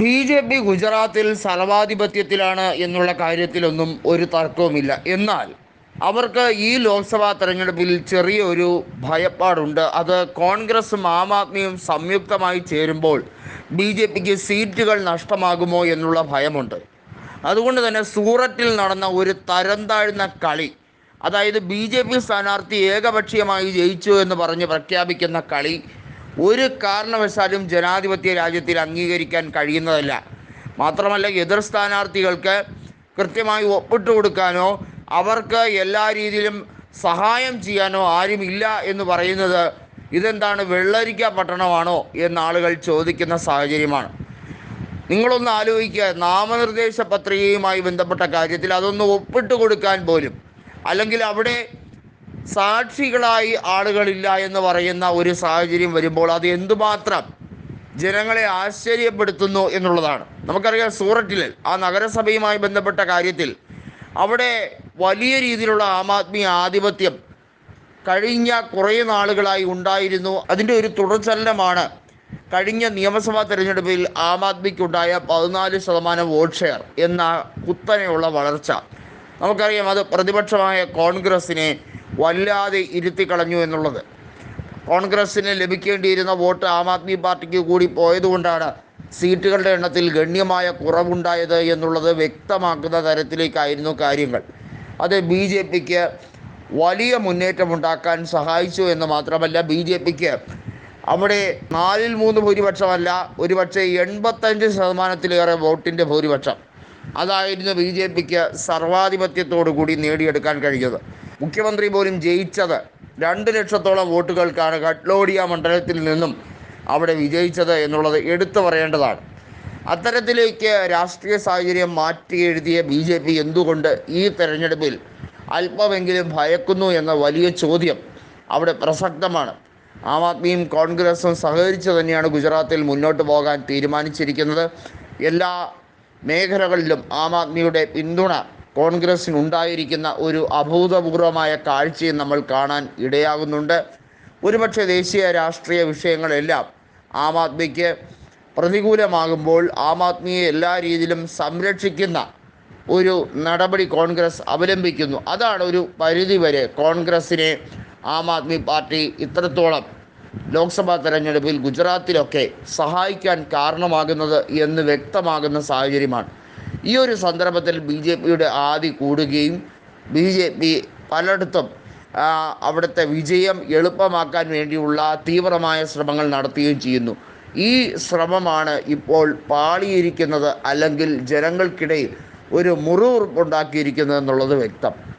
B J P ഗുജറാത്തിൽ സർവാധിപത്യത്തിലാണ് എന്നുള്ള കാര്യത്തിലൊന്നും ഒരു തർക്കവുമില്ല. എന്നാൽ അവർക്ക് ഈ ലോക്സഭാ തെരഞ്ഞെടുപ്പിൽ ചെറിയൊരു ഭയപ്പാടുണ്ട്. അത് കോൺഗ്രസും ആം ആദ്മിയും സംയുക്തമായി ചേരുമ്പോൾ ബി ജെ പിക്ക് സീറ്റുകൾ നഷ്ടമാകുമോ എന്നുള്ള ഭയമുണ്ട്. അതുകൊണ്ട് തന്നെ സൂററ്റിൽ നടന്ന ഒരു തരം താഴ്ന്ന കളി അതായത് ബി ജെ പി സ്ഥാനാർത്ഥി ഏകപക്ഷീയമായി ജയിച്ചു എന്ന് പറഞ്ഞ് പ്രഖ്യാപിക്കുന്ന കളി ഒരു കാരണവശാലും ജനാധിപത്യ രാജ്യത്തിൽ അംഗീകരിക്കാൻ കഴിയുന്നതല്ല. മാത്രമല്ല എതിർ സ്ഥാനാർത്ഥികൾക്ക് കൃത്യമായി ഒപ്പിട്ട് കൊടുക്കാനോ അവർക്ക് എല്ലാ രീതിയിലും സഹായം ചെയ്യാനോ ആരുമില്ല എന്ന് പറയുന്നത് ഇതെന്താണ് വെള്ളരിക്ക പട്ടണമാണോ എന്ന് ആളുകൾ ചോദിക്കുന്ന സാഹചര്യമാണ്. നിങ്ങളൊന്ന് ആലോചിക്കുക നാമനിർദ്ദേശ പത്രികയുമായി ബന്ധപ്പെട്ട കാര്യത്തിൽ അതൊന്ന് ഒപ്പിട്ട് കൊടുക്കാൻ പോലും അല്ലെങ്കിൽ അവിടെ സാക്ഷികളായി ആളുകളില്ല എന്ന് പറയുന്ന ഒരു സാഹചര്യം വരുമ്പോൾ അത് എന്തുമാത്രം ജനങ്ങളെ ആശ്ചര്യപ്പെടുത്തുന്നു എന്നുള്ളതാണ്. നമുക്കറിയാം സൂററ്റിൽ ആ നഗരസഭയുമായി ബന്ധപ്പെട്ട കാര്യത്തിൽ അവിടെ വലിയ രീതിയിലുള്ള ആം ആദ്മി ആധിപത്യം കഴിഞ്ഞ കുറേ നാളുകളായി ഉണ്ടായിരുന്നു. അതിന്റെ ഒരു തുടർചലനമാണ് കഴിഞ്ഞ നിയമസഭാ തെരഞ്ഞെടുപ്പിൽ ആം ആദ്മിക്കുണ്ടായ പതിനാല് ശതമാനം വോട്ട് ഷെയർ എന്ന കുത്തനെയുള്ള വളർച്ച. നമുക്കറിയാം അത് പ്രതിപക്ഷമായ കോൺഗ്രസിനെ വല്ലാതെ ഇരുത്തി കളഞ്ഞു എന്നുള്ളത്. കോൺഗ്രസ്സിന് ലഭിക്കേണ്ടിയിരുന്ന വോട്ട് ആം ആദ്മി പാർട്ടിക്ക് കൂടി പോയതുകൊണ്ടാണ് സീറ്റുകളുടെ എണ്ണത്തിൽ ഗണ്യമായ കുറവുണ്ടായത് എന്നുള്ളത് വ്യക്തമാക്കുന്ന തരത്തിലേക്കായിരുന്നു കാര്യങ്ങൾ. അത് ബി ജെ പിക്ക് വലിയ മുന്നേറ്റമുണ്ടാക്കാൻ സഹായിച്ചു എന്ന് മാത്രമല്ല ബി ജെ പിക്ക് അവിടെ നാലിൽ മൂന്ന് ഭൂരിപക്ഷമല്ല ഒരുപക്ഷെ എൺപത്തഞ്ച് ശതമാനത്തിലേറെ വോട്ടിന്റെ ഭൂരിപക്ഷം. അതായിരുന്നു ബി ജെ പിക്ക് സർവാധിപത്യത്തോടു കൂടി നേടിയെടുക്കാൻ കഴിഞ്ഞത്. മുഖ്യമന്ത്രി പോലും ജയിച്ചത് രണ്ട് ലക്ഷത്തോളം വോട്ടുകൾക്കാണ് കട്ലോഡിയ മണ്ഡലത്തിൽ നിന്നും അവിടെ വിജയിച്ചത് എന്നുള്ളത് എടുത്തു പറയേണ്ടതാണ്. അത്തരത്തിലേക്ക് രാഷ്ട്രീയ സാഹചര്യം മാറ്റി എഴുതിയ ബി ജെ പി എന്തുകൊണ്ട് ഈ തെരഞ്ഞെടുപ്പിൽ അല്പമെങ്കിലും ഭയക്കുന്നു എന്ന വലിയ ചോദ്യം അവിടെ പ്രസക്തമാണ്. ആം ആദ്മിയും കോൺഗ്രസും സഹകരിച്ച് തന്നെയാണ് ഗുജറാത്തിൽ മുന്നോട്ട് പോകാൻ തീരുമാനിച്ചിരിക്കുന്നത്. എല്ലാ മേഖലകളിലും ആം ആദ്മിയുടെ പിന്തുണ കോൺഗ്രസിനുണ്ടായിരിക്കുന്ന ഒരു അഭൂതപൂർവമായ കാഴ്ചയും നമ്മൾ കാണാൻ ഇടയാകുന്നുണ്ട്. ഒരുപക്ഷെ ദേശീയ രാഷ്ട്രീയ വിഷയങ്ങളെല്ലാം ആം ആദ്മിക്ക് പ്രതികൂലമാകുമ്പോൾ ആം ആദ്മിയെ എല്ലാ രീതിയിലും സംരക്ഷിക്കുന്ന ഒരു നടപടി കോൺഗ്രസ് അവലംബിക്കുന്നു. അതാണ് ഒരു പരിധിവരെ കോൺഗ്രസിനെ ആം ആദ്മി പാർട്ടി ഇത്രത്തോളം ലോക്സഭാ തെരഞ്ഞെടുപ്പിൽ ഗുജറാത്തിലൊക്കെ സഹായിക്കാൻ കാരണമാകുന്നത് എന്ന് വ്യക്തമാകുന്ന സാഹചര്യമാണ്. ഈ ഒരു സന്ദർഭത്തിൽ ബി ജെ പിയുടെ ആദി കൂടുകയും ബി ജെ പി പലയിടത്തും അവിടുത്തെ വിജയം എളുപ്പമാക്കാൻ വേണ്ടിയുള്ള തീവ്രമായ ശ്രമങ്ങൾ നടത്തുകയും ചെയ്യുന്നു. ഈ ശ്രമമാണ് ഇപ്പോൾ പാളിയിരിക്കുന്നത് അല്ലെങ്കിൽ ജനങ്ങൾക്കിടയിൽ ഒരു മുറിവുറുപ്പുണ്ടാക്കിയിരിക്കുന്നത് എന്നുള്ളത് വ്യക്തം.